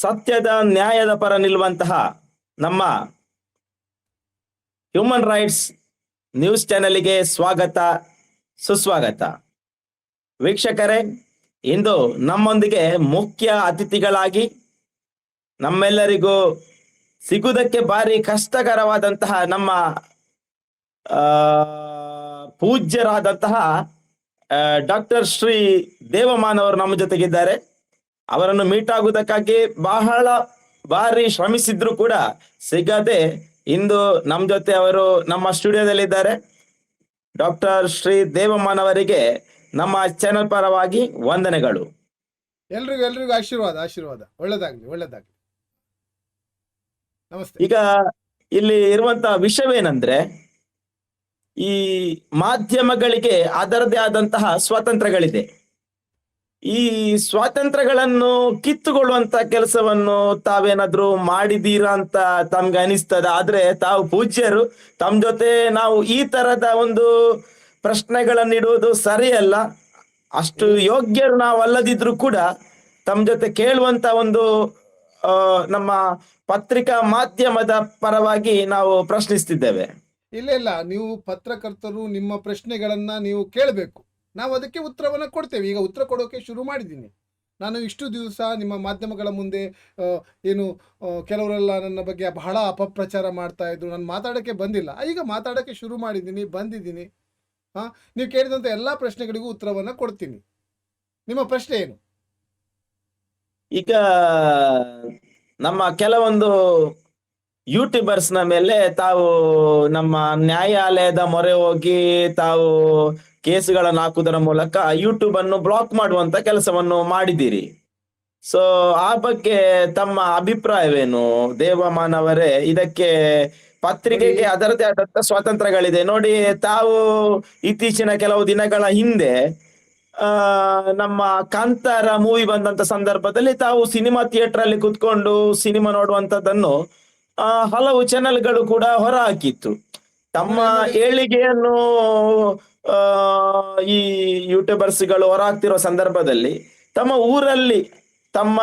ಸತ್ಯದ ನ್ಯಾಯದ ಪರ ನಿಲ್ಲುವಂತಹ ನಮ್ಮ ಹ್ಯೂಮನ್ ರೈಟ್ಸ್ ನ್ಯೂಸ್ ಚಾನೆಲ್ಗೆ ಸ್ವಾಗತ, ಸುಸ್ವಾಗತ. ವೀಕ್ಷಕರೇ, ಇಂದು ನಮ್ಮೊಂದಿಗೆ ಮುಖ್ಯ ಅತಿಥಿಗಳಾಗಿ ನಮ್ಮೆಲ್ಲರಿಗೂ ಸಿಗುವುದಕ್ಕೆ ಭಾರಿ ಕಷ್ಟಕರವಾದಂತಹ ನಮ್ಮ ಪೂಜ್ಯರಾದಂತಹ ಡಾಕ್ಟರ್ ಶ್ರೀ ದೇವಮಾನವರು ನಮ್ಮ ಜೊತೆಗಿದ್ದಾರೆ. ಅವರನ್ನು ಮೀಟ್ ಆಗುವುದಕ್ಕಾಗಿ ಬಹಳ ಬಾರಿ ಶ್ರಮಿಸಿದ್ರು ಕೂಡ ಸಿಗದೆ ಇಂದು ನಮ್ಮ ಜೊತೆ ಅವರು ನಮ್ಮ ಸ್ಟುಡಿಯೋದಲ್ಲಿ ಇದ್ದಾರೆ ಡಾಕ್ಟರ್ ಶ್ರೀ ದೇವಮ್ಮನ್ ಅವರಿಗೆ ನಮ್ಮ ಚಾನೆಲ್ ಪರವಾಗಿ ವಂದನೆಗಳು. ಎಲ್ರಿಗೂ ಎಲ್ರಿಗೂ ಆಶೀರ್ವಾದ ಆಶೀರ್ವಾದ. ಒಳ್ಳೇದಾಗ್ಲಿ ಒಳ್ಳೇದಾಗ್ಲಿ. ನಮಸ್ತೆ. ಈಗ ಇಲ್ಲಿ ಇರುವಂತ ವಿಷಯವೇನಂದ್ರೆ ಈ ಮಾಧ್ಯಮಗಳಿಗೆ ಅದರದೇ ಆದಂತಹ ಸ್ವಾತಂತ್ರ್ಯಗಳಿದೆ. ಈ ಸ್ವಾತಂತ್ರ್ಯಗಳನ್ನು ಕಿತ್ತುಕೊಳ್ಳುವಂತ ಕೆಲಸವನ್ನು ತಾವೇನಾದ್ರೂ ಮಾಡಿದೀರಾ ಅಂತ ತಮ್ಗೆ ಅನಿಸ್ತದ. ಆದ್ರೆ ತಾವು ಪೂಜ್ಯರು. ತಮ್ಮ ಜೊತೆ ನಾವು ಈ ತರದ ಒಂದು ಪ್ರಶ್ನೆಗಳನ್ನು ಇಡುವುದು ಸರಿಯಲ್ಲ. ಅಷ್ಟು ಯೋಗ್ಯರು ನಾವು ಅಲ್ಲದಿದ್ರು ಕೂಡ ತಮ್ಮ ಜೊತೆ ಕೇಳುವಂತ ಒಂದು ನಮ್ಮ ಪತ್ರಿಕಾ ಮಾಧ್ಯಮದ ಪರವಾಗಿ ನಾವು ಪ್ರಶ್ನಿಸ್ತಿದ್ದೇವೆ. ಇಲ್ಲ ಇಲ್ಲ. ನೀವು ಪತ್ರಕರ್ತರು ನಿಮ್ಮ ಪ್ರಶ್ನೆಗಳನ್ನ ನೀವು ಕೇಳಬೇಕು. ನಾವು ಅದಕ್ಕೆ ಉತ್ತರವನ್ನು ಕೊಡ್ತೇವೆ. ಈಗ ಉತ್ತರ ಕೊಡೋಕೆ ಶುರು ಮಾಡಿದ್ದೀನಿ. ನಾನು ಇಷ್ಟು ದಿವಸ ನಿಮ್ಮ ಮಾಧ್ಯಮಗಳ ಮುಂದೆ ಏನು ಕೆಲವರೆಲ್ಲ ನನ್ನ ಬಗ್ಗೆ ಬಹಳ ಅಪಪ್ರಚಾರ ಮಾಡ್ತಾ ಇದ್ರು. ನಾನು ಮಾತಾಡೋಕ್ಕೆ ಬಂದಿಲ್ಲ. ಈಗ ಮಾತಾಡೋಕ್ಕೆ ಶುರು ಮಾಡಿದ್ದೀನಿ, ಬಂದಿದ್ದೀನಿ. ಹಾಂ ನೀವು ಕೇಳಿದಂಥ ಎಲ್ಲ ಪ್ರಶ್ನೆಗಳಿಗೂ ಉತ್ತರವನ್ನು ಕೊಡ್ತೀನಿ. ನಿಮ್ಮ ಪ್ರಶ್ನೆ ಏನು? ಈಗ ನಮ್ಮ ಕೆಲವೊಂದು ಯೂಟ್ಯೂಬರ್ಸ್ನ ಮೇಲೆ ತಾವು ನಮ್ಮ ನ್ಯಾಯಾಲಯದ ಮೊರೆ ಹೋಗಿ ತಾವು ಕೇಸುಗಳನ್ನು ಹಾಕುವುದರ ಮೂಲಕ ಯೂಟ್ಯೂಬ್ ಅನ್ನು ಬ್ಲಾಕ್ ಮಾಡುವಂತ ಕೆಲಸವನ್ನು ಮಾಡಿದ್ದೀರಿ. ಸೊ ಆ ಬಗ್ಗೆ ತಮ್ಮ ಅಭಿಪ್ರಾಯವೇನು? ದೇವಮಾನವರೇ ಇದಕ್ಕೆ ಪತ್ರಿಕೆಗೆ ಅದರದೇ ಆದಂತ ಸ್ವಾತಂತ್ರ್ಯಗಳಿದೆ. ನೋಡಿ ತಾವು ಇತ್ತೀಚಿನ ಕೆಲವು ದಿನಗಳ ಹಿಂದೆ ಆ ನಮ್ಮ ಕಾಂತಾರ ಮೂವಿ ಬಂದಂತ ಸಂದರ್ಭದಲ್ಲಿ ತಾವು ಸಿನಿಮಾ ಥಿಯೇಟರ್ ಅಲ್ಲಿ ಕುತ್ಕೊಂಡು ಸಿನಿಮಾ ನೋಡುವಂತದ್ದನ್ನು ಹಲವು ಚಾನೆಲ್ಗಳು ಕೂಡ ಹೊರಹಾಕಿತ್ತು. ತಮ್ಮ ಏಳಿಗೆಯನ್ನು, ಆ, ಈ ಯೂಟ್ಯೂಬರ್ಸ್ಗಳು ಹೊರ ಹಾಕ್ತಿರೋ ಸಂದರ್ಭದಲ್ಲಿ ತಮ್ಮ ಊರಲ್ಲಿ ತಮ್ಮ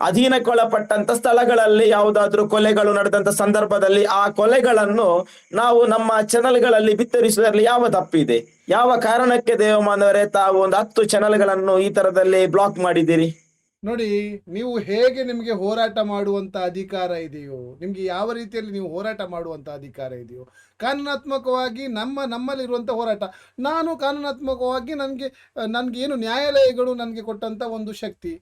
ಅಧೀನಕ್ಕೊಳಪಟ್ಟಂತ ಸ್ಥಳಗಳಲ್ಲಿ ಯಾವುದಾದ್ರೂ ಕೊಲೆಗಳು ನಡೆದಂತ ಸಂದರ್ಭದಲ್ಲಿ ಆ ಕೊಲೆಗಳನ್ನು ನಾವು ನಮ್ಮ ಚಾನೆಲ್ಗಳಲ್ಲಿ ಬಿತ್ತರಿಸುವುದರಲ್ಲಿ ಯಾವ ತಪ್ಪಿದೆ? ಯಾವ ಕಾರಣಕ್ಕೆ ದೇವಮಾನವರೇ ತಾವು ಒಂದು ಹತ್ತು ಚಾನೆಲ್ಗಳನ್ನು ಈ ತರದಲ್ಲಿ ಬ್ಲಾಕ್ ಮಾಡಿದ್ದೀರಿ? ನೋಡಿ, ನೀವು ಹೇಗೆ ನಿಮಗೆ ಹೋರಾಟ ಮಾಡುವಂಥ ಅಧಿಕಾರ ಇದೆಯೋ, ನಿಮಗೆ ಯಾವ ರೀತಿಯಲ್ಲಿ ನೀವು ಹೋರಾಟ ಮಾಡುವಂಥ ಅಧಿಕಾರ ಇದೆಯೋ, ಕಾನೂನಾತ್ಮಕವಾಗಿ ನಮ್ಮ ನಮ್ಮಲ್ಲಿರುವಂಥ ಹೋರಾಟ. ನಾನು ಕಾನೂನಾತ್ಮಕವಾಗಿ ನನಗೆ, ನನಗೇನು ನ್ಯಾಯಾಲಯಗಳು ನನಗೆ ಕೊಟ್ಟಂಥ ಒಂದು ಶಕ್ತಿ.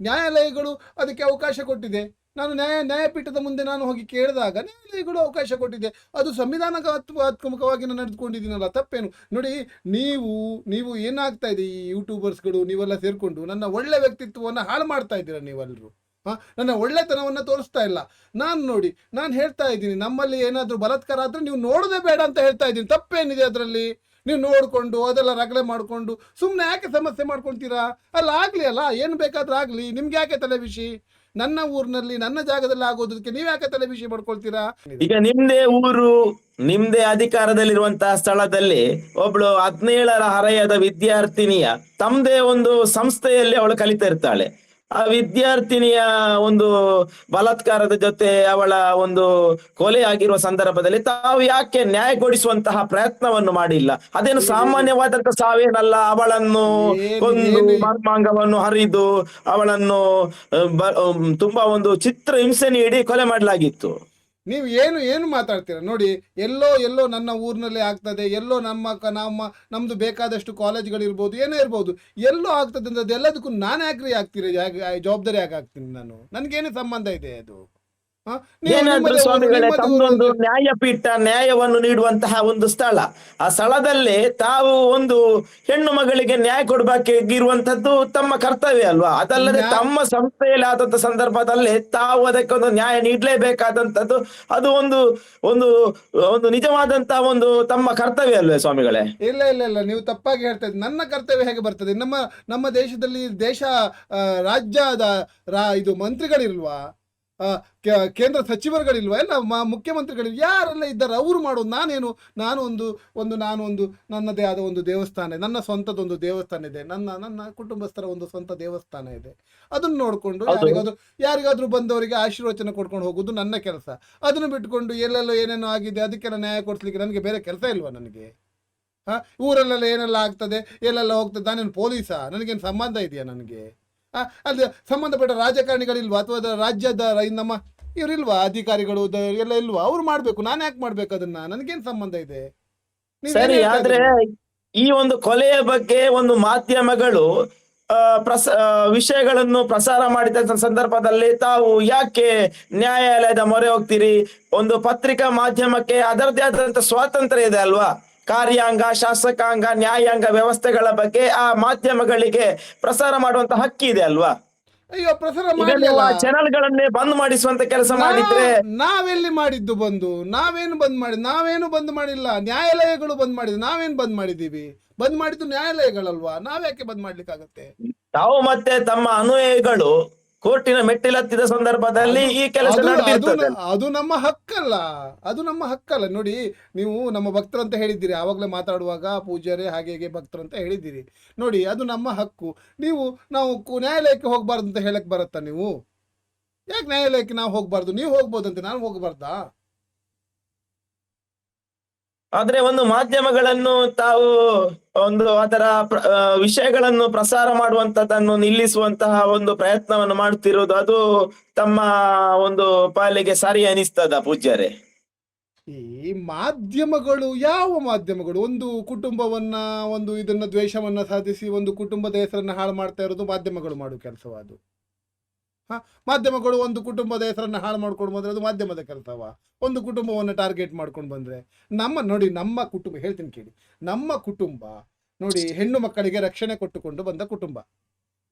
ನ್ಯಾಯಾಲಯಗಳು ಅದಕ್ಕೆ ಅವಕಾಶ ಕೊಟ್ಟಿದೆ. ನಾನು ನ್ಯಾಯ ನ್ಯಾಯಪೀಠದ ಮುಂದೆ ನಾನು ಹೋಗಿ ಕೇಳಿದಾಗ ನ್ಯಾಯಾಲಯಗಳು ಅವಕಾಶ ಕೊಟ್ಟಿದೆ. ಅದು ಸಂವಿಧಾನಾತ್ಮಕವಾಗಿ ನಾನು ನಡೆದುಕೊಂಡಿದ್ದೀನಲ್ಲ, ತಪ್ಪೇನು? ನೋಡಿ, ನೀವು ನೀವು ಏನಾಗ್ತಾ ಇದೆ ಈ ಯೂಟ್ಯೂಬರ್ಸ್ಗಳು ನೀವೆಲ್ಲ ಸೇರಿಕೊಂಡು ನನ್ನ ಒಳ್ಳೆ ವ್ಯಕ್ತಿತ್ವವನ್ನು ಹಾಳು ಮಾಡ್ತಾ ಇದ್ದೀರಾ ನೀವೆಲ್ಲರೂ ಹಾಂ? ನನ್ನ ಒಳ್ಳೆತನವನ್ನು ತೋರಿಸ್ತಾ ಇಲ್ಲ. ನಾನು ನೋಡಿ, ನಾನು ಹೇಳ್ತಾ ಇದ್ದೀನಿ, ನಮ್ಮಲ್ಲಿ ಏನಾದರೂ ಬಲತ್ಕಾರ ಆದರೆ ನೀವು ನೋಡೋದೇ ಬೇಡ ಅಂತ ಹೇಳ್ತಾ ಇದ್ದೀನಿ. ತಪ್ಪೇನಿದೆ ಅದರಲ್ಲಿ? ನೀವು ನೋಡಿಕೊಂಡು ಅದೆಲ್ಲ ರಗಳೆ ಮಾಡಿಕೊಂಡು ಸುಮ್ಮನೆ ಯಾಕೆ ಸಮಸ್ಯೆ ಮಾಡ್ಕೊಳ್ತೀರಾ? ಅಲ್ಲ ಆಗಲಿ ಅಲ್ಲ, ಏನು ಬೇಕಾದ್ರೂ ಆಗಲಿ. ನಿಮ್ಗೆ ಯಾಕೆ ತಲೆ ಬಿಸಿ? ನನ್ನ ಊರಿನಲ್ಲಿ, ನನ್ನ ಜಾಗದಲ್ಲಿ ಆಗೋದಕ್ಕೆ ನೀವು ಯಾಕೆ ತಲೆ ಬಿಸಿ ಮಾಡ್ಕೊಳ್ತೀರಾ? ಈಗ ನಿಮ್ದೇ ಊರು, ನಿಮ್ದೇ ಅಧಿಕಾರದಲ್ಲಿರುವಂತಹ ಸ್ಥಳದಲ್ಲಿ ಒಬ್ಳು ಹದಿನೇಳರ ಹರೆಯದ ವಿದ್ಯಾರ್ಥಿನಿಯ ತಮ್ದೇ ಒಂದು ಸಂಸ್ಥೆಯಲ್ಲಿ ಅವಳು ಕಲಿತಾ ಇರ್ತಾಳೆ. ಆ ವಿದ್ಯಾರ್ಥಿನಿಯ ಒಂದು ಬಲಾತ್ಕಾರದ ಜೊತೆ ಅವಳ ಒಂದು ಕೊಲೆ ಆಗಿರುವ ಸಂದರ್ಭದಲ್ಲಿ ತಾವು ಯಾಕೆ ನ್ಯಾಯ ಕೊಡಿಸುವಂತಹ ಪ್ರಯತ್ನವನ್ನು ಮಾಡಿಲ್ಲ? ಅದೇನು ಸಾಮಾನ್ಯವಾದಂತ ಸಾವೇನಲ್ಲ? ಅವಳನ್ನು ಕೊಂದು ಮರ್ಮಾಂಗವನ್ನು ಹರಿದು ಅವಳನ್ನು ತುಂಬಾ ಒಂದು ಚಿತ್ರ ಹಿಂಸೆ ನೀಡಿ ಕೊಲೆ ಮಾಡಲಾಗಿತ್ತು. ನೀವು ಏನು ಏನು ಮಾತಾಡ್ತೀರಾ? ನೋಡಿ, ಎಲ್ಲೋ ಎಲ್ಲೋ ನನ್ನ ಊರಿನಲ್ಲಿ ಆಗ್ತದೆ, ಎಲ್ಲೋ ನಮ್ಮ ಕ- ನಮ್ಮ ನಮ್ಮದು ಬೇಕಾದಷ್ಟು ಕಾಲೇಜ್ಗಳಿರ್ಬೋದು, ಏನೇ ಇರ್ಬೋದು, ಎಲ್ಲೋ ಆಗ್ತದೆ ಅಂದ್ರೆ ಅದೆಲ್ಲದಕ್ಕೂ ನಾನು ಯಾಕ್ರಿ ಆಗ್ತೀರಿ ಜವಾಬ್ದಾರಿ ಯಾಕೆ ಆಗ್ತೀನಿ ನಾನು? ನನಗೇನು ಸಂಬಂಧ ಇದೆ ಅದು? ಏನಾದ್ರೂ ಸ್ವಾಮಿಗಳೇ ಅಂದ್ರೆ- ನ್ಯಾಯಪೀಠ ನ್ಯಾಯವನ್ನು ನೀಡುವಂತಹ ಒಂದು ಸ್ಥಳ. ಆ ಸ್ಥಳದಲ್ಲಿ ತಾವು ಒಂದು ಹೆಣ್ಣು ಮಗಳಿಗೆ ನ್ಯಾಯ ಕೊಡಬೇಕಾಗಿರುವಂತದ್ದು ತಮ್ಮ ಕರ್ತವ್ಯ ಅಲ್ವಾ? ಅದಲ್ಲದೆ ತಮ್ಮ ಸಂಸ್ಥೆಯಲ್ಲಿ ಆದಂತ ಸಂದರ್ಭದಲ್ಲಿ ತಾವು ಅದಕ್ಕೆ ಒಂದು ನ್ಯಾಯ ನೀಡಲೇಬೇಕಾದಂತದ್ದು ಅದು ಒಂದು ಒಂದು ಒಂದು ನಿಜವಾದಂತಹ ಒಂದು ತಮ್ಮ ಕರ್ತವ್ಯ ಅಲ್ವೇ ಸ್ವಾಮಿಗಳೇ? ಇಲ್ಲ ಇಲ್ಲ ಇಲ್ಲ ನೀವು ತಪ್ಪಾಗಿ ಹೇಳ್ತಾ ಇದ್ದೀವಿ ನನ್ನ ಕರ್ತವ್ಯ ಹೇಗೆ ಬರ್ತದೆ? ನಮ್ಮ ನಮ್ಮ ದೇಶದಲ್ಲಿ ದೇಶ ರಾಜ್ಯದ ಇದು ಮಂತ್ರಿಗಳಿಲ್ವಾ? ಕೇಂದ್ರ ಸಚಿವರುಗಳಿಲ್ವ? ಎಲ್ಲ ಮುಖ್ಯಮಂತ್ರಿಗಳಿಲ್ವ ಯಾರೆಲ್ಲ ಇದ್ದಾರೆ? ಅವರು ಮಾಡೋದು ನಾನೇನು? ನಾನು ಒಂದು ಒಂದು ನಾನು ಒಂದು ನನ್ನದೇ ಆದ ಒಂದು ದೇವಸ್ಥಾನ ನನ್ನ ಸ್ವಂತದೊಂದು ದೇವಸ್ಥಾನ ಇದೆ. ನನ್ನ ನನ್ನ ಕುಟುಂಬಸ್ಥರ ಒಂದು ಸ್ವಂತ ದೇವಸ್ಥಾನ ಇದೆ. ಅದನ್ನ ನೋಡಿಕೊಂಡು ಯಾರಿಗಾದ್ರು ಯಾರಿಗಾದ್ರೂ ಬಂದವರಿಗೆ ಆಶೀರ್ವಚನ ಕೊಡ್ಕೊಂಡು ಹೋಗೋದು ನನ್ನ ಕೆಲಸ. ಅದನ್ನು ಬಿಟ್ಕೊಂಡು ಎಲ್ಲೆಲ್ಲೋ ಏನೇನೋ ಆಗಿದೆ ಅದಕ್ಕೆಲ್ಲ ನ್ಯಾಯ ಕೊಡಿಸ್ಲಿಕ್ಕೆ ನನಗೆ ಬೇರೆ ಕೆಲಸ ಇಲ್ವಾ ನನಗೆ? ಹಾ? ಊರಲ್ಲೆಲ್ಲ ಏನೆಲ್ಲ ಆಗ್ತದೆ? ಎಲ್ಲೆಲ್ಲ ಹೋಗ್ತದೆ? ನಾನೇನು ಪೊಲೀಸಾ? ನನಗೇನು ಸಂಬಂಧ ಇದೆಯಾ ನನಗೆ? ಅಲ್ಲಿ ಸಂಬಂಧಪಟ್ಟ ರಾಜಕಾರಣಿಗಳಿಲ್ವಾ ಅಥವಾ ರಾಜ್ಯದ ನಮ್ಮ ಇವರಿಲ್ವಾ ಅಧಿಕಾರಿಗಳು ಎಲ್ಲ ಇಲ್ವಾ? ಅವ್ರು ಮಾಡ್ಬೇಕು. ನಾನು ಯಾಕೆ ಮಾಡ್ಬೇಕು ಅದನ್ನ? ನನಗೇನ್ ಸಂಬಂಧ ಇದೆ? ಸರಿ ಆದ್ರೆ ಈ ಒಂದು ಕೊಲೆಯ ಬಗ್ಗೆ ಒಂದು ಮಾಧ್ಯಮಗಳು ಪ್ರಸ ವಿಷಯಗಳನ್ನು ಪ್ರಸಾರ ಮಾಡಿದ ಸಂದರ್ಭದಲ್ಲಿ ತಾವು ಯಾಕೆ ನ್ಯಾಯಾಲಯದ ಮೊರೆ ಹೋಗ್ತೀರಿ? ಒಂದು ಪತ್ರಿಕಾ ಮಾಧ್ಯಮಕ್ಕೆ ಅದರದೇ ಆದಂತ ಸ್ವಾತಂತ್ರ್ಯ ಇದೆ ಅಲ್ವಾ? ಕಾರ್ಯಾಂಗ ಶಾಸಕಾಂಗ ನ್ಯಾಯಾಂಗ ವ್ಯವಸ್ಥೆಗಳ ಬಗ್ಗೆ ಆ ಮಾಧ್ಯಮಗಳಿಗೆ ಪ್ರಸಾರ ಮಾಡುವಂತ ಹಕ್ಕಿದೆ ಅಲ್ವಾ? ಅಯ್ಯೋ ಪ್ರಸಾರ ಮಾಡಲಿಲ್ಲ. ಚಾನೆಲ್ಗಳನ್ನೇ ಬಂದ್ ಮಾಡಿಸುವಂತ ಕೆಲಸ ಮಾಡಿದ್ರೆ ನಾವೆಲ್ಲಿ ಮಾಡಿದ್ದು ಬಂದು? ನಾವೇನು ಬಂದ್ ಮಾಡಿ ನಾವೇನು ಬಂದ್ ಮಾಡಿಲ್ಲ? ನ್ಯಾಯಾಲಯಗಳು ಬಂದ್ ಮಾಡಿದ್ವಿ ನಾವೇನು ಬಂದ್ ಮಾಡಿದೀವಿ ಬಂದ್ ಮಾಡಿದ್ದು ನ್ಯಾಯಾಲಯಗಳಲ್ವಾ? ನಾವ್ಯಾಕೆ ಬಂದ್ ಮಾಡ್ಲಿಕ್ಕಾಗತ್ತೆ? ತಾವು ಮತ್ತೆ ತಮ್ಮ ಅನುಯಾಯಿಗಳು ಕೋರ್ಟಿನ ಮೆಟ್ಟಿಲತ್ತಿದ ಸಂದರ್ಭದಲ್ಲಿ ಈ ಕೆಲಸ ಅದು- ನಮ್ಮ ಹಕ್ಕಲ್ಲ. ಅದು ನಮ್ಮ ಹಕ್ಕಲ್ಲ. ನೋಡಿ ನೀವು ನಮ್ಮ ಭಕ್ತರು ಅಂತ ಹೇಳಿದ್ದೀರಿ. ಆವಾಗಲೇ ಮಾತಾಡುವಾಗ ಪೂಜಾರಿ ಹಾಗೆ ಹೇಗೆ ಭಕ್ತರು ಅಂತ ಹೇಳಿದ್ದೀರಿ. ನೋಡಿ ಅದು ನಮ್ಮ ಹಕ್ಕು. ನೀವು ನಾವು ನ್ಯಾಯಾಲಯಕ್ಕೆ ಹೋಗ್ಬಾರ್ದು ಅಂತ ಹೇಳಕ್ ಬರುತ್ತಾ ನೀವು? ಯಾಕೆ ನ್ಯಾಯಾಲಯಕ್ಕೆ ನಾವು ಹೋಗ್ಬಾರ್ದು? ನೀವು ಹೋಗ್ಬೋದಂತೆ ನಾನು ಹೋಗ್ಬಾರ್ದಾ? ಆದ್ರೆ ಒಂದು ಮಾಧ್ಯಮಗಳನ್ನು ತಾವು ಒಂದು ಅದರ ವಿಷಯಗಳನ್ನು ಪ್ರಸಾರ ಮಾಡುವಂತದನ್ನು ನಿಲ್ಲಿಸುವಂತಹ ಒಂದು ಪ್ರಯತ್ನವನ್ನು ಮಾಡುತ್ತಿರುವುದು, ಅದು ತಮ್ಮ ಒಂದು ಪಾಲಿಗೆ ಸರಿ ಅನಿಸ್ತದ ಪೂಜ್ಯರೇ? ಈ ಮಾಧ್ಯಮಗಳು, ಯಾವ ಮಾಧ್ಯಮಗಳು? ಒಂದು ಕುಟುಂಬವನ್ನ, ಒಂದು ಇದನ್ನ ದ್ವೇಷವನ್ನ ಸಾಧಿಸಿ ಒಂದು ಕುಟುಂಬದ ಹೆಸರನ್ನ ಹಾಳು ಮಾಡ್ತಾ ಇರೋದು ಮಾಧ್ಯಮಗಳು ಮಾಡುವ ಕೆಲಸವಾದು ಹ? ಮಾಧ್ಯಮಗಳು ಒಂದು ಕುಟುಂಬದ ಹೆಸರನ್ನು ಹಾಳು ಮಾಡ್ಕೊಂಡು ಬಂದ್ರೆ ಅದು ಮಾಧ್ಯಮದ ಕೆಲಸವ? ಒಂದು ಕುಟುಂಬವನ್ನು ಟಾರ್ಗೆಟ್ ಮಾಡ್ಕೊಂಡು ಬಂದ್ರೆ? ನಮ್ಮ, ನೋಡಿ, ನಮ್ಮ ಕುಟುಂಬ, ಹೇಳ್ತೀನಿ ಕೇಳಿ. ನಮ್ಮ ಕುಟುಂಬ, ನೋಡಿ, ಹೆಣ್ಣು ಮಕ್ಕಳಿಗೆ ರಕ್ಷಣೆ ಕೊಟ್ಟುಕೊಂಡು ಬಂದ ಕುಟುಂಬ.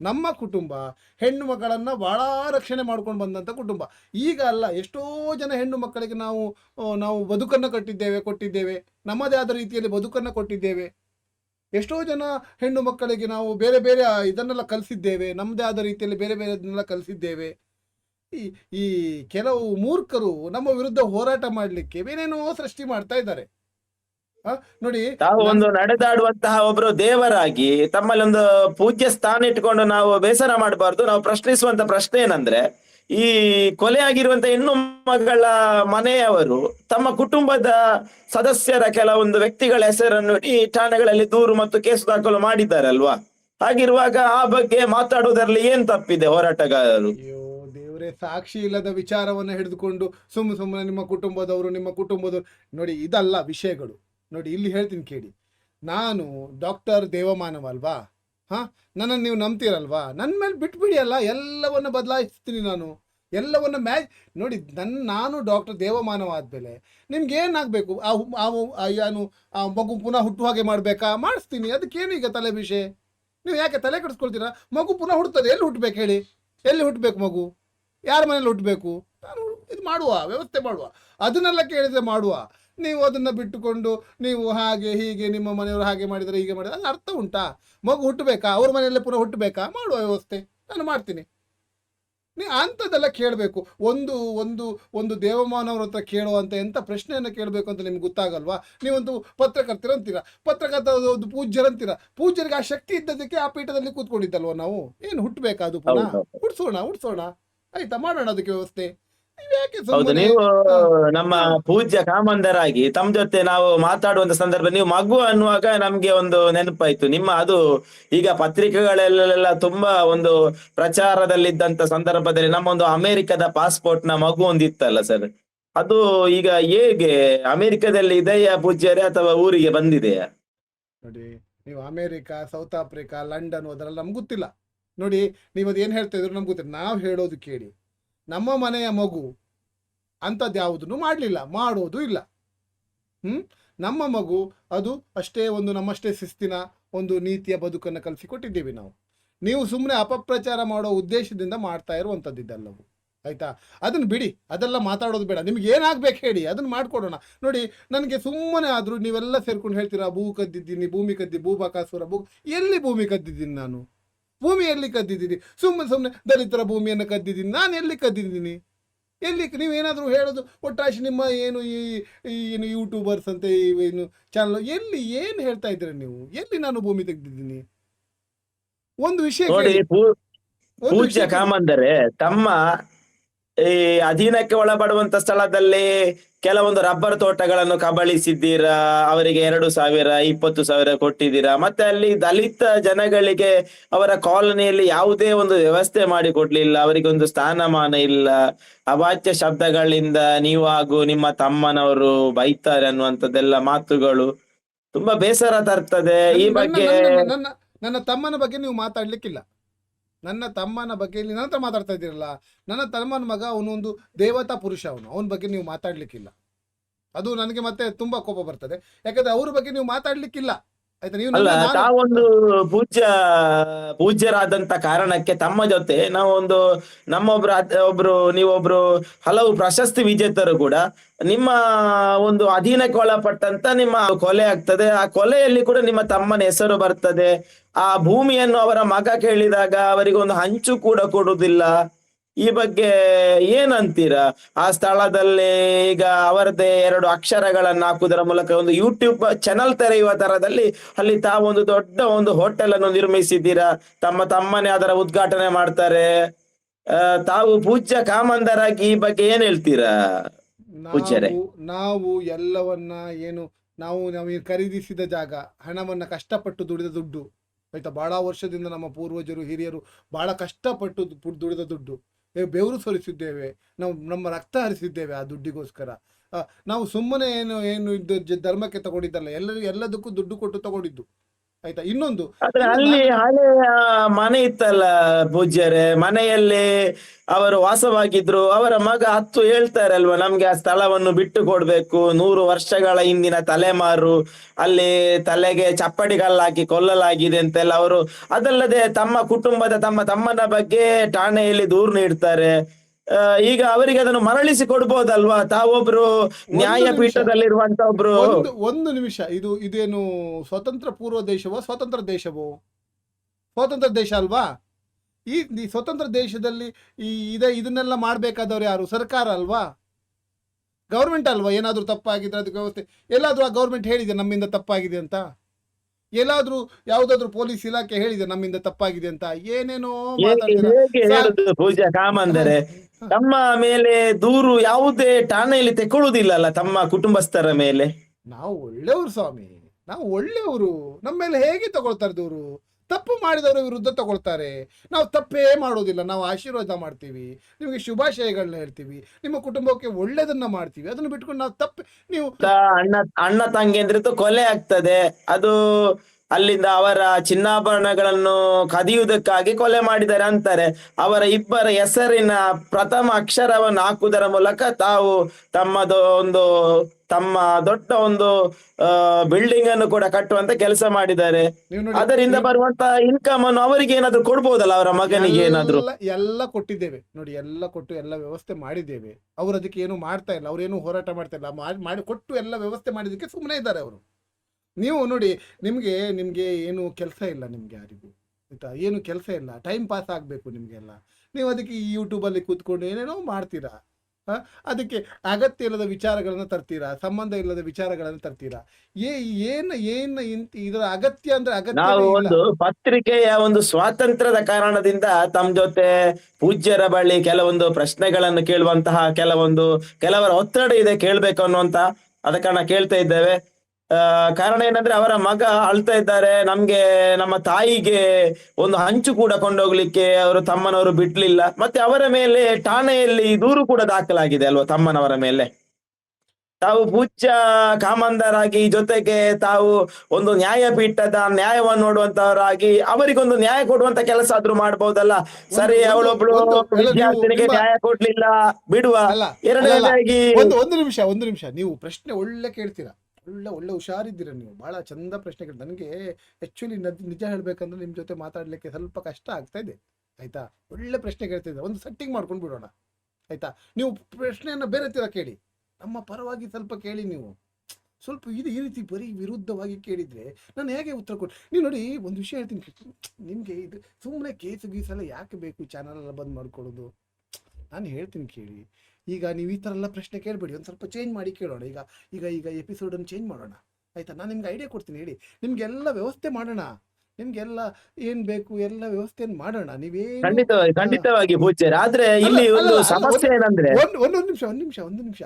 ನಮ್ಮ ಕುಟುಂಬ ಹೆಣ್ಣು ಮಕ್ಕಳನ್ನ ಭಾಳ ರಕ್ಷಣೆ ಮಾಡ್ಕೊಂಡು ಬಂದಂತ ಕುಟುಂಬ. ಈಗ ಅಲ್ಲ, ಎಷ್ಟೋ ಜನ ಹೆಣ್ಣು ಮಕ್ಕಳಿಗೆ ನಾವು ನಾವು ಬದುಕನ್ನು ಕಟ್ಟಿದ್ದೇವೆ, ಕೊಟ್ಟಿದ್ದೇವೆ. ನಮ್ಮದೇ ಆದ ರೀತಿಯಲ್ಲಿ ಬದುಕನ್ನು ಕೊಟ್ಟಿದ್ದೇವೆ. ಎಷ್ಟೋ ಜನ ಹೆಣ್ಣು ಮಕ್ಕಳಿಗೆ ನಾವು ಬೇರೆ ಬೇರೆ ಇದನ್ನೆಲ್ಲ ಕಲಿಸಿದ್ದೇವೆ ನಮ್ಮದೇ ಆದ ರೀತಿಯಲ್ಲಿ ಬೇರೆ ಬೇರೆ ಇದನ್ನೆಲ್ಲ ಕಲಿಸಿದ್ದೇವೆ. ಈ ಈ ಕೆಲವು ಮೂರ್ಖರು ನಮ್ಮ ವಿರುದ್ಧ ಹೋರಾಟ ಮಾಡಲಿಕ್ಕೆ ಏನೇನೋ ಸೃಷ್ಟಿ ಮಾಡ್ತಾ ಇದ್ದಾರೆ. ನೋಡಿ, ತಾವು ಒಂದು ನಡೆದಾಡುವಂತಹ ಒಬ್ರು ದೇವರಾಗಿ ತಮ್ಮಲ್ಲಿ ಒಂದು ಪೂಜ್ಯ ಸ್ಥಾನ ಇಟ್ಕೊಂಡು ನಾವು ಬೇಸರ ಮಾಡಬಾರ್ದು. ನಾವು ಪ್ರಶ್ನಿಸುವಂತ ಪ್ರಶ್ನೆ ಏನಂದ್ರೆ ಈ ಕೊಲೆಯಾಗಿರುವಂತ ಹೆಣ್ಣು ಮಗಳ ಮನೆಯವರು ತಮ್ಮ ಕುಟುಂಬದ ಸದಸ್ಯರ ಕೆಲವೊಂದು ವ್ಯಕ್ತಿಗಳ ಹೆಸರನ್ನು ಈ ಠಾಣೆಗಳಲ್ಲಿ ದೂರು ಮತ್ತು ಕೇಸು ದಾಖಲು ಮಾಡಿದ್ದಾರೆ ಅಲ್ವಾ ಹಾಗಿರುವಾಗ ಆ ಬಗ್ಗೆ ಮಾತಾಡುವುದರಲ್ಲಿ ಏನ್ ತಪ್ಪಿದೆ ಹೋರಾಟಗಾರರು? ದೇವರೇ, ಸಾಕ್ಷಿ ಇಲ್ಲದ ವಿಚಾರವನ್ನು ಹಿಡಿದುಕೊಂಡು ಸುಮ್ಮ ಸುಮ್ಮನೆ ನಿಮ್ಮ ಕುಟುಂಬದವರು ನಿಮ್ಮ ಕುಟುಂಬದವರು. ನೋಡಿ, ಇದಲ್ಲ ವಿಷಯಗಳು. ನೋಡಿ, ಇಲ್ಲಿ ಹೇಳ್ತೀನಿ ಕೇಳಿ. ನಾನು ಡಾಕ್ಟರ್ ದೇವಮಾನವ ಅಲ್ವಾ? ಹಾ? ನನ್ನನ್ನು ನೀವು ನಂಬ್ತೀರಲ್ವಾ? ನನ್ನ ಮೇಲೆ ಬಿಟ್ಬಿಡಿ ಅಲ್ಲ. ಎಲ್ಲವನ್ನು ಬದಲಾಯಿಸ್ತೀನಿ ನಾನು. ಎಲ್ಲವನ್ನು ಮ್ಯಾಚ್ ನೋಡಿ ನನ್ನ ನಾನು ಡಾಕ್ಟರ್ ದೇವಮಾನವ ಆದಮೇಲೆ ನಿಮ್ಗೆ ಏನಾಗಬೇಕು ಆ ಏನು ಆ ಮಗು ಪುನಃ ಹುಟ್ಟು ಹಾಗೆ ಮಾಡಬೇಕಾ? ಮಾಡಿಸ್ತೀನಿ. ಅದಕ್ಕೇನು ಈಗ ತಲೆ ವಿಷಯ ನೀವು ಯಾಕೆ ತಲೆ ಕೆಡಿಸ್ಕೊಳ್ತೀರಾ? ಮಗು ಪುನಃ ಹುಟ್ಟುತ್ತದೆ. ಎಲ್ಲಿ ಹುಟ್ಟಬೇಕು ಹೇಳಿ? ಎಲ್ಲಿ ಹುಟ್ಟಬೇಕು ಮಗು? ಯಾರ ಮನೇಲಿ ಹುಟ್ಟಬೇಕು ನಾನು ಇದು ಮಾಡುವ, ವ್ಯವಸ್ಥೆ ಮಾಡುವ. ಅದನ್ನೆಲ್ಲ ಕೇಳಿದ್ರೆ ಮಾಡುವ. ನೀವು ಅದನ್ನ ಬಿಟ್ಟುಕೊಂಡು ನೀವು ಹಾಗೆ ಹೀಗೆ ನಿಮ್ಮ ಮನೆಯವರು ಹಾಗೆ ಮಾಡಿದರೆ ಹೀಗೆ ಮಾಡಿದರೆ ಅದು ಅರ್ಥ ಉಂಟಾ? ಮಗು ಹುಟ್ಟಬೇಕಾ? ಅವ್ರ ಮನೆಯಲ್ಲೇ ಪುನಃ ಹುಟ್ಟಬೇಕಾ? ಮಾಡುವ ವ್ಯವಸ್ಥೆ. ನಾನು ಮಾಡ್ತೀನಿ. ನೀ ಅಂಥದ್ದೆಲ್ಲ ಕೇಳಬೇಕು. ಒಂದು ಒಂದು ಒಂದು ದೇವಮಾನವ್ರ ಹತ್ರ ಕೇಳುವಂಥ ಎಂಥ ಪ್ರಶ್ನೆಯನ್ನು ಕೇಳಬೇಕು ಅಂತ ನಿಮ್ಗೆ ಗೊತ್ತಾಗಲ್ವಾ? ನೀವೊಂದು ಪತ್ರಕರ್ತರು ಅಂತೀರಾ? ಪತ್ರಕರ್ತ ಒಂದು ಪೂಜ್ಯರಂತೀರಾ ಪೂಜ್ಯರಿಗೆ ಆ ಶಕ್ತಿ ಇದ್ದದಕ್ಕೆ ಆ ಪೀಠದಲ್ಲಿ ಕೂತ್ಕೊಂಡಿದ್ದಲ್ವ ನಾವು? ಏನು ಹುಟ್ಟಬೇಕಾ ಅದು ಪುನಃ. ಹುಡ್ಸೋಣ ಹುಡ್ಸೋಣ ಆಯ್ತಾ? ಮಾಡೋಣ ಅದಕ್ಕೆ ವ್ಯವಸ್ಥೆ. ನೀವ್ ಹೌದು ಸುಮ್ಮನೆ ನೀವು ನಮ್ಮ ಪೂಜ್ಯ ಕಾಮಂದರಾಗಿ ತಮ್ಮ ಜೊತೆ ನಾವು ಮಾತಾಡುವಂತ ಸಂದರ್ಭ ನೀವು ಮಗು ಅನ್ನುವಾಗ ನಮ್ಗೆ ಒಂದು ನೆನಪಾಯ್ತು. ನಿಮ್ಮ ಅದು ಈಗ ಪತ್ರಿಕೆಗಳಲ್ಲೆಲ್ಲ ತುಂಬಾ ಒಂದು ಪ್ರಚಾರದಲ್ಲಿದ್ದಂತ ಸಂದರ್ಭದಲ್ಲಿ ನಮ್ಮ ಒಂದು ಅಮೆರಿಕದ ಪಾಸ್ಪೋರ್ಟ್ನ ಮಗು ಒಂದಿತ್ತಲ್ಲ ಸರ್? ಅದು ಈಗ ಹೇಗೆ ಅಮೆರಿಕದಲ್ಲಿ ಇದೆಯಾ ಪೂಜ್ಯರೇ ಅಥವಾ ಊರಿಗೆ ಬಂದಿದೆಯಾ? ನೋಡಿ ನೀವು ಅಮೆರಿಕ ಸೌತ್ ಆಫ್ರಿಕಾ ಲಂಡನ್ ಅದರೆಲ್ಲ ನಮ್ಗೆ ಗೊತ್ತಿಲ್ಲ. ನೋಡಿ ನೀವು ಅದು ಏನು ಹೇಳ್ತಾ ಇದ್ರು ನಮ್ಗೆ ಗೊತ್ತಿಲ್ಲ. ನಾವು ಹೇಳೋದು ಕೇಳಿ. ನಮ್ಮ ಮನೆಯ ಮಗು ಅಂಥದ್ದು ಯಾವುದನ್ನು ಮಾಡಲಿಲ್ಲ, ಮಾಡೋದು ಇಲ್ಲ. ಹ್ಮ್? ನಮ್ಮ ಮಗು ಅದು ಅಷ್ಟೇ ಒಂದು ನಮ್ಮಷ್ಟೇ ಶಿಸ್ತಿನ ಒಂದು ನೀತಿಯ ಬದುಕನ್ನು ಕಲಿಸಿಕೊಟ್ಟಿದ್ದೀವಿ ನಾವು. ನೀವು ಸುಮ್ಮನೆ ಅಪಪ್ರಚಾರ ಮಾಡೋ ಉದ್ದೇಶದಿಂದ ಮಾಡ್ತಾ ಇರುವಂಥದ್ದು ಇದೆಲ್ಲವು. ಆಯ್ತಾ? ಅದನ್ನು ಬಿಡಿ, ಅದೆಲ್ಲ ಮಾತಾಡೋದು ಬೇಡ. ನಿಮ್ಗೆ ಏನಾಗ್ಬೇಕು ಹೇಳಿ, ಅದನ್ನು ಮಾಡ್ಕೊಡೋಣ. ನೋಡಿ, ನನಗೆ ಸುಮ್ಮನೆ ಆದರೂ ನೀವೆಲ್ಲ ಸೇರ್ಕೊಂಡು ಹೇಳ್ತೀರಾ, ಭೂ ಕದ್ದಿದ್ದೀನಿ, ಭೂಮಿ ಕದ್ದಿ ಭೂಬಕಾಸುರ ಭೂ ಎಲ್ಲಿ ಭೂಮಿ ಕದ್ದಿದ್ದೀನಿ ನಾನು? ಭೂಮಿ ಎಲ್ಲಿ ಕದ್ದಿದ್ದೀನಿ? ಸುಮ್ಮನೆ ಸುಮ್ಮನೆ ದಲಿತರ ಭೂಮಿಯನ್ನು ಕದ್ದಿದ್ದೀನಿ. ನಾನು ಎಲ್ಲಿ ಕದ್ದಿದ್ದೀನಿ? ಎಲ್ಲಿ ನೀವು ಏನಾದರೂ ಹೇಳೋದು ಒಟ್ಟಾಶಿ ನಿಮ್ಮ ಏನು ಈ ಏನು ಯೂಟ್ಯೂಬರ್ಸ್ ಅಂತ ಏನು ಚಾನಲ್ ಎಲ್ಲಿ ಏನು ಹೇಳ್ತಾ ಇದ್ದೀರ ನೀವು? ಎಲ್ಲಿ ನಾನು ಭೂಮಿ ತೆಗೆದಿದ್ದೀನಿ? ಒಂದು ವಿಷಯ ಪೂಜ್ಯ. ಕಾಮಂದರೆ ತಮ್ಮ ಈ ಅಧೀನಕ್ಕೆ ಒಳಪಡುವಂತ ಸ್ಥಳದಲ್ಲಿ ಕೆಲವೊಂದು ರಬ್ಬರ್ ತೋಟಗಳನ್ನು ಕಬಳಿಸಿದ್ದೀರಾ? ಅವರಿಗೆ ಎರಡು ಸಾವಿರ ಇಪ್ಪತ್ತು ಸಾವಿರ ಕೊಟ್ಟಿದ್ದೀರಾ? ಮತ್ತೆ ಅಲ್ಲಿ ದಲಿತ ಜನಗಳಿಗೆ ಅವರ ಕಾಲೋನಿಯಲ್ಲಿ ಯಾವುದೇ ಒಂದು ವ್ಯವಸ್ಥೆ ಮಾಡಿ ಕೊಡ್ಲಿಲ್ಲ ಅವರಿಗೆ ಒಂದು ಸ್ಥಾನಮಾನ ಇಲ್ಲ. ಅವಾಚ್ಯ ಶಬ್ದಗಳಿಂದ ನೀವು ಹಾಗೂ ನಿಮ್ಮ ತಮ್ಮನವರು ಬೈತಾರೆ ಅನ್ನುವಂಥದ್ದೆಲ್ಲ ಮಾತುಗಳು ತುಂಬಾ ಬೇಸರ ತರ್ತದೆ. ಈ ಬಗ್ಗೆ ನನ್ನ- ತಮ್ಮನ ಬಗ್ಗೆ ನೀವು ಮಾತಾಡ್ಲಿಕ್ಕಿಲ್ಲ. ನನ್ನ ತಮ್ಮನ ಬಗ್ಗೆ ಇಲ್ಲಿ ನನ್ನ ಮಾತಾಡ್ತಾ ಇದ್ದೀರಲ್ಲ, ನನ್ನ ತಮ್ಮನ ಮಗ ಅವನೊಂದು ದೇವತಾ ಪುರುಷ ಅವನು. ಅವನ ಬಗ್ಗೆ ನೀವು ಮಾತಾಡ್ಲಿಕ್ಕಿಲ್ಲ. ಅದು ನನಗೆ ಮತ್ತೆ ತುಂಬಾ ಕೋಪ ಬರ್ತದೆ. ಯಾಕಂದ್ರೆ ಅವ್ರ ಬಗ್ಗೆ ನೀವು ಮಾತಾಡ್ಲಿಕ್ಕಿಲ್ಲ. ಅಲ್ಲ ತಾವೊಂದು ಪೂಜ್ಯ ಪೂಜ್ಯರಾದಂತ ಕಾರಣಕ್ಕೆ ತಮ್ಮ ಜೊತೆ ನಾವೊಂದು ನಮ್ಮೊಬ್ರು ಒಬ್ರು ನೀವೊಬ್ರು ಹಲವು ಪ್ರಶಸ್ತಿ ವಿಜೇತರು ಕೂಡ ನಿಮ್ಮ ಒಂದು ಅಧೀನಕ್ಕೆ ಒಳಪಟ್ಟಂತ ನಿಮ್ಮ ಕೊಲೆ ಆಗ್ತದೆ. ಆ ಕೊಲೆಯಲ್ಲಿ ಕೂಡ ನಿಮ್ಮ ತಮ್ಮನ ಹೆಸರು ಬರ್ತದೆ. ಆ ಭೂಮಿಯನ್ನು ಅವರ ಮಗ ಕೇಳಿದಾಗ ಅವರಿಗೆ ಒಂದು ಹಂಚು ಕೂಡ ಕೊಡುವುದಿಲ್ಲ. ಈ ಬಗ್ಗೆ ಏನಂತೀರಾ? ಆ ಸ್ಥಳದಲ್ಲಿ ಈಗ ಅವರದೇ ಎರಡು ಅಕ್ಷರಗಳನ್ನ ಹಾಕುವುದರ ಮೂಲಕ ಒಂದು ಯೂಟ್ಯೂಬ್ ಚಾನಲ್ ತೆರೆಯುವ ತರದಲ್ಲಿ ಅಲ್ಲಿ ತಾವೊಂದು ದೊಡ್ಡ ಒಂದು ಹೋಟೆಲ್ ಅನ್ನು ನಿರ್ಮಿಸಿದ್ದೀರಾ? ತಮ್ಮ ತಮ್ಮನೇ ಅದರ ಉದ್ಘಾಟನೆ ಮಾಡ್ತಾರೆ. ತಾವು ಪೂಜ್ಯ ಕಾಮಂದರಾಗಿ ಈ ಬಗ್ಗೆ ಏನ್ ಹೇಳ್ತೀರಾ? ಪೂಜ್ಯರೇ. ನಾವು ಎಲ್ಲವನ್ನ ಏನು, ನಾವು ನಾವು ಖರೀದಿಸಿದ ಜಾಗ, ಹಣವನ್ನ ಕಷ್ಟಪಟ್ಟು ದುಡಿದ ದುಡ್ಡು, ಆಯ್ತಾ? ಬಹಳ ವರ್ಷದಿಂದ ನಮ್ಮ ಪೂರ್ವಜರು, ಹಿರಿಯರು ಬಹಳ ಕಷ್ಟಪಟ್ಟು ದುಡಿದ ದುಡ್ಡು. ಬೆವರು ಸುರಿಸಿದ್ದೇವೆ ನಾವು ನಮ್ಮ ರಕ್ತ ಹರಿಸಿದ್ದೇವೆ ಆ ದುಡ್ಡಿಗೋಸ್ಕರ. ನಾವು ಸುಮ್ಮನೆ ಏನು ಏನು ಇದು ಧರ್ಮಕ್ಕೆ ತಗೊಂಡಿದ್ದಲ್ಲ, ಎಲ್ಲರಿಗೂ, ಎಲ್ಲದಕ್ಕೂ ದುಡ್ಡು ಕೊಟ್ಟು ತಗೊಂಡಿದ್ದು. ಆಯ್ತಾ? ಇನ್ನೊಂದು. ಆದ್ರೆ ಅಲ್ಲಿ ಹಳೆಯ ಮನೆ ಇತ್ತಲ್ಲ ಪೂಜ್ಯರೆ? ಮನೆಯಲ್ಲಿ ಅವರು ವಾಸವಾಗಿದ್ರು. ಅವರ ಮಗ ಹತ್ತು ಹೇಳ್ತಾರೆ ಅಲ್ವಾ ನಮ್ಗೆ ಆ ಸ್ಥಳವನ್ನು ಬಿಟ್ಟು ಕೊಡ್ಬೇಕು. ನೂರು ವರ್ಷಗಳ ಹಿಂದಿನ ತಲೆಮಾರು ಅಲ್ಲಿ ತಲೆಗೆ ಚಪ್ಪಡಿಗಳಾಕಿ ಕಲ್ಲಾಕಿ ಕೊಲ್ಲಲಾಗಿದೆ ಅಂತೆಲ್ಲ ಅವರು. ಅದಲ್ಲದೆ ತಮ್ಮ ಕುಟುಂಬದ ತಮ್ಮ ತಮ್ಮನ ಬಗ್ಗೆ ಠಾಣೆಯಲ್ಲಿ ದೂರು ನೀಡ್ತಾರೆ. ಈಗ ಅವರಿಗೆ ಅದನ್ನು ಮರಳಿಸಿ ಕೊಡ್ಬೋದಲ್ವಾ? ತಾವೊಬ್ರು ನ್ಯಾಯಪೀಠದಲ್ಲಿರುವಂತ ಒಬ್ರು ಒಂದು ನಿಮಿಷ. ಇದು ಇದೇನು ಸ್ವತಂತ್ರ ಪೂರ್ವ ದೇಶವೋ ಸ್ವತಂತ್ರ ದೇಶವೋ? ಸ್ವತಂತ್ರ ದೇಶ ಅಲ್ವಾ? ಈ ಸ್ವತಂತ್ರ ದೇಶದಲ್ಲಿ ಈ ಇದೇ ಇದನ್ನೆಲ್ಲ ಮಾಡ್ಬೇಕಾದವ್ರು ಯಾರು? ಸರ್ಕಾರ ಅಲ್ವಾ? ಗೌರ್ಮೆಂಟ್ ಅಲ್ವಾ? ಏನಾದ್ರೂ ತಪ್ಪಾಗಿದ್ರೆ ಅದಕ್ಕೆ ವ್ಯವಸ್ಥೆ. ಎಲ್ಲಾದ್ರೂ ಆ ಗೌರ್ಮೆಂಟ್ ಹೇಳಿದೆ ನಮ್ಮಿಂದ ತಪ್ಪಾಗಿದೆ ಅಂತ? ಎಲ್ಲಾದ್ರೂ ಯಾವ್ದಾದ್ರು ಪೊಲೀಸ್ ಇಲಾಖೆ ಹೇಳಿದೆ ನಮ್ಮಿಂದ ತಪ್ಪಾಗಿದೆ ಅಂತ? ಏನೇನೋ ಮಾತಾಡ್ತೀರಾ? ತಮ್ಮ ಮೇಲೆ ದೂರು ಯಾವುದೇ ಠಾಣೆಯಲ್ಲಿ ತೆಕೊಳ್ಳುವುದಿಲ್ಲಲ್ಲ ತಮ್ಮ ಕುಟುಂಬಸ್ಥರ ಮೇಲೆ? ನಾವು ಒಳ್ಳೆಯವರು ಸ್ವಾಮಿ. ನಾವು ಒಳ್ಳೆಯವರು. ನಮ್ಮ ಮೇಲೆ ಹೇಗೆ ತಗೊಳ್ತಾರೆ ದೂರು? ತಪ್ಪು ಮಾಡಿದವರ ವಿರುದ್ಧ ತಗೊಳ್ತಾರೆ. ನಾವು ತಪ್ಪೇ ಮಾಡೋದಿಲ್ಲ. ನಾವು ಆಶೀರ್ವಾದ ಮಾಡ್ತೀವಿ. ನಿಮಗೆ ಶುಭಾಶಯಗಳನ್ನ ಹೇಳ್ತೀವಿ. ನಿಮ್ಮ ಕುಟುಂಬಕ್ಕೆ ಒಳ್ಳೇದನ್ನ ಮಾಡ್ತೀವಿ. ಅದನ್ನು ಬಿಟ್ಕೊಂಡು ನಾವು ತಪ್ಪು ನೀವು ಅಣ್ಣ ಅಣ್ಣ ತಂಗಿ ಅಂದ್ರೆ ಕೊಲೆ ಆಗ್ತದೆ. ಅದು ಅಲ್ಲಿಂದ ಅವರ ಚಿನ್ನಾಭರಣಗಳನ್ನು ಕದಿಯುವುದಕ್ಕಾಗಿ ಕೊಲೆ ಮಾಡಿದ್ದಾರೆ ಅಂತಾರೆ. ಅವರ ಇಬ್ಬರ ಹೆಸರಿನ ಪ್ರಥಮ ಅಕ್ಷರವನ್ನು ಹಾಕುವುದರ ಮೂಲಕ ತಾವು ತಮ್ಮದು ಒಂದು ತಮ್ಮ ದೊಡ್ಡ ಒಂದು ಬಿಲ್ಡಿಂಗ್ ಅನ್ನು ಕೂಡ ಕಟ್ಟುವಂತ ಕೆಲಸ ಮಾಡಿದ್ದಾರೆ. ಅದರಿಂದ ಬರುವಂತ ಇನ್ಕಮ್ ಅನ್ನು ಅವರಿಗೆ ಏನಾದ್ರು ಕೊಡ್ಬೋದಲ್ಲ? ಅವರ ಮಗನಿಗೆ ಏನಾದ್ರು? ಎಲ್ಲ ಕೊಟ್ಟಿದ್ದೇವೆ. ನೋಡಿ ಎಲ್ಲ ಕೊಟ್ಟು ಎಲ್ಲ ವ್ಯವಸ್ಥೆ ಮಾಡಿದ್ದೇವೆ. ಅವ್ರು ಅದಕ್ಕೆ ಏನು ಮಾಡ್ತಾ ಇಲ್ಲ. ಅವ್ರೇನು ಹೋರಾಟ ಮಾಡ್ತಾ ಇಲ್ಲ. ಮಾಡಿ ಮಾಡಿ ಕೊಟ್ಟು ಎಲ್ಲ ವ್ಯವಸ್ಥೆ ಮಾಡಿದ್ದಕ್ಕೆ ಸುಮ್ಮನೆ ಇದ್ದಾರೆ ಅವರು. ನೀವು ನೋಡಿ ನಿಮಗೆ ನಿಮಗೆ ಏನು ಕೆಲಸ ಇಲ್ಲ ನಿಮಗೆ ಯಾರಿಗೂ ಆಯಿತಾ? ಏನು ಕೆಲಸ ಇಲ್ಲ. ಟೈಮ್ ಪಾಸ್ ಆಗಬೇಕು ನಿಮಗೆಲ್ಲ. ನೀವು ಅದಕ್ಕೆ ಈ ಯೂಟ್ಯೂಬಲ್ಲಿ ಕೂತ್ಕೊಂಡು ಏನೇನೋ ಮಾಡ್ತೀರಾ ಅದಕ್ಕೆ ಅಗತ್ಯ ಇಲ್ಲದ ವಿಚಾರಗಳನ್ನು ತರ್ತೀರಾ ಸಂಬಂಧ ಇಲ್ಲದ ವಿಚಾರಗಳನ್ನು ತರ್ತೀರಾ? ಏ ಏನ್ ಏನು ಇಂತ- ಇದರ ಅಗತ್ಯ ಅಂದ್ರೆ ಅಗತ್ಯ ನಾವು ಒಂದು ಪತ್ರಿಕೆಯ ಒಂದು ಸ್ವಾತಂತ್ರ್ಯದ ಕಾರಣದಿಂದ ತಮ್ಮ ಜೊತೆ ಪೂಜ್ಯರ ಬಳಿ ಕೆಲವೊಂದು ಪ್ರಶ್ನೆಗಳನ್ನು ಕೇಳುವಂತಹ ಕೆಲವೊಂದು ಕೆಲವರ ಒತ್ತಡ ಇದೆ ಕೇಳ್ಬೇಕು ಅನ್ನುವಂತ ಅದ ಕಾರಣ ಕೇಳ್ತಾ ಇದ್ದೇವೆ. ಕಾರಣ ಏನಂದ್ರೆ ಅವರ ಮಗ ಅಳ್ತಾ ಇದ್ದಾರೆ. ನಮ್ಗೆ ನಮ್ಮ ತಾಯಿಗೆ ಒಂದು ಹಂಚು ಕೂಡ ಕೊಂಡೋಗ್ಲಿಕ್ಕೆ ಅವರು ತಮ್ಮನವರು ಬಿಡ್ಲಿಲ್ಲ. ಮತ್ತೆ ಅವರ ಮೇಲೆ ಠಾಣೆಯಲ್ಲಿ ದೂರು ಕೂಡ ದಾಖಲಾಗಿದೆ ಅಲ್ವಾ ತಮ್ಮನವರ ಮೇಲೆ. ತಾವು ಪೂಜ್ಯ ಕಾಮಂದರಾಗಿ ಜೊತೆಗೆ ತಾವು ಒಂದು ನ್ಯಾಯಪೀಠದ ನ್ಯಾಯವನ್ನು ನೋಡುವಂತವರಾಗಿ ಅವರಿಗೊಂದು ನ್ಯಾಯ ಕೊಡುವಂತ ಕೆಲಸ ಆದ್ರೂ ಮಾಡ್ಬೋದಲ್ಲ. ಸರಿ ಅವಳೊಬ್ಳು ವಿದ್ಯಾರ್ಥಿನಿಗೆ ನ್ಯಾಯ ಕೊಡ್ಲಿಲ್ಲ ಬಿಡುವ. ಎರಡನೇದಾಗಿ ಒಂದು ಒಂದು ನಿಮಿಷ ಒಂದು ನಿಮಿಷ. ನೀವು ಪ್ರಶ್ನೆ ಒಳ್ಳೆ ಕೇಳ್ತೀರಾ? ಒಳ್ಳೆ ಒಳ್ಳೆ ಹುಷಾರಿದ್ದೀರ ನೀವು. ಬಹಳ ಚಂದ ಪ್ರಶ್ನೆ ಕೇಳಿ ನನಗೆ ಆಕ್ಚುಲಿ ನಿಜ ಹೇಳಬೇಕಂದ್ರೆ ನಿಮ್ಮ ಜೊತೆ ಮಾತಾಡಲಿಕ್ಕೆ ಸ್ವಲ್ಪ ಕಷ್ಟ ಆಗ್ತಾ ಇದೆ. ಆಯ್ತಾ? ಒಳ್ಳೆ ಪ್ರಶ್ನೆ ಕೇಳ್ತಿದ್ದೆ ಒಂದು ಸೆಟ್ಟಿಂಗ್ ಮಾಡ್ಕೊಂಡು ಬಿಡೋಣ. ಆಯ್ತಾ? ನೀವು ಪ್ರಶ್ನೆಯನ್ನು ಬೇರೆ ತೀರ ಕೇಳಿ. ನಮ್ಮ ಪರವಾಗಿ ಸ್ವಲ್ಪ ಕೇಳಿ ನೀವು. ಸ್ವಲ್ಪ ಇದು ಈ ರೀತಿ ಬರೀ ವಿರುದ್ಧವಾಗಿ ಕೇಳಿದ್ರೆ ನಾನು ಹೇಗೆ ಉತ್ತರ ಕೊಟ್ಟು ನೀವು ನೋಡಿ ಒಂದು ವಿಷಯ ಹೇಳ್ತೀನಿ. ನಿಮಗೆ ಇದು ಸುಮ್ಮನೆ ಕೇಸು ಗೀಸೆಲ್ಲ ಯಾಕೆ ಬೇಕು ಚಾನಲ್ ಎಲ್ಲ ಬಂದ್ ಮಾಡ್ಕೊಳ್ಳೋದು? ನಾನು ಹೇಳ್ತೀನಿ ಕೇಳಿ. ಈಗ ನೀವು ಈ ಥರ ಎಲ್ಲ ಪ್ರಶ್ನೆ ಕೇಳಬೇಡಿ ಒಂದು ಸ್ವಲ್ಪ ಚೇಂಜ್ ಮಾಡಿ ಕೇಳೋಣ. ಈಗ ಈಗ ಈಗ ಎಪಿಸೋಡನ್ನು ಚೇಂಜ್ ಮಾಡೋಣ. ಆಯ್ತಾ? ನಾನು ನಿಮ್ಗೆ ಐಡಿಯಾ ಕೊಡ್ತೀನಿ ಹೇಳಿ. ನಿಮಗೆಲ್ಲ ವ್ಯವಸ್ಥೆ ಮಾಡೋಣ. ನಿಮ್ಗೆಲ್ಲ ಏನ್ ಬೇಕು ಎಲ್ಲ ವ್ಯವಸ್ಥೆಯನ್ನು ಮಾಡೋಣ. ನೀವೇ ಖಂಡಿತವಾಗಿ ಖಂಡಿತವಾಗಿ ಪೂಜೆ ಆದ್ರೆ ಇಲ್ಲಿ ಒಂದು ಸಮಸ್ಯೆ ಏನಂದ್ರೆ ಒಂದ್ ಒಂದೊಂದು ನಿಮಿಷ ಒಂದು ನಿಮಿಷ ಒಂದು ನಿಮಿಷ.